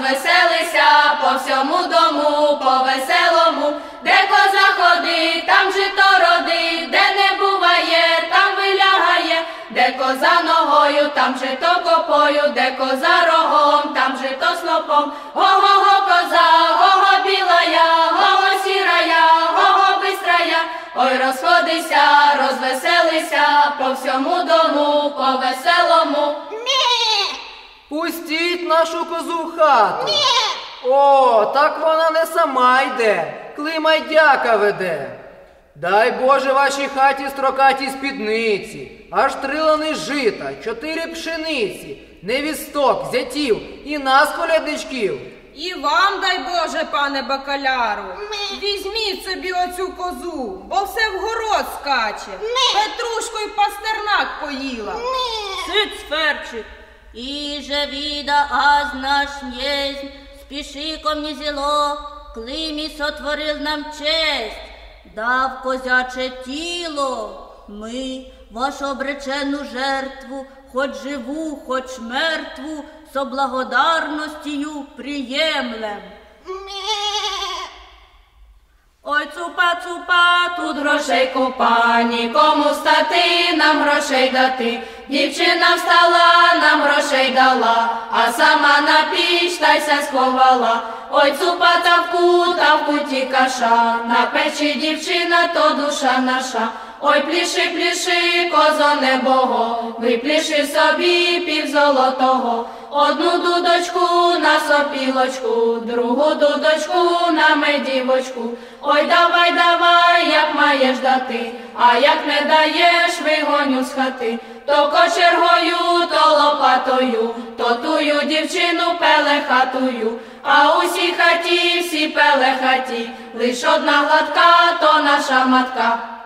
розвеселися по всьому дому, по веселому, де коза ходить, там жито родить, де не буває, там вилягає, де коза ногою, там жито копою, де коза рогом, там жито снопом. Го-го-го, коза, го-го білая, го-го сірая, го-го бистрая. Ой, розходися, розвеселися по всьому дому, по веселому. Пустіть нашу козу в хату. О, так вона не сама йде, климай дяка веде. Дай Боже вашій хаті строкаті спідниці, аж три лани жита, чотири пшениці, невісток, зятів і нас, колядничків. І вам дай Боже, пане бакаляру. Візьміть собі оцю козу, бо все в город скаче. Петрушку й пастернак поїла. Сиць ферчик, і же віда аз наш єсть, спіши ко мені зело, климі сотворив нам честь, дав козяче тіло, ми вашу обречену жертву, хоч живу, хоч мертву, со благодарностію приємлем. Ой, цупа, цупа, Тут грошей купа, нікому стати, нам грошей дати. Дівчина встала, нам грошей дала, а сама на піч та се сховала. Ой, цупа та в кута, в куті каша, на печі дівчина, то душа наша. Ой, пліши, пліши, козо небого, випліши собі пів золотого. Одну дудочку на сопілочку, другу дудочку на медівочку. Ой, давай, давай, як маєш дати, а як не даєш, вигоню з хати. То кочергою, то лопатою, то тую дівчину пелехатую, а усій хаті, всі пелехаті, лиш одна гладка, то наша матка.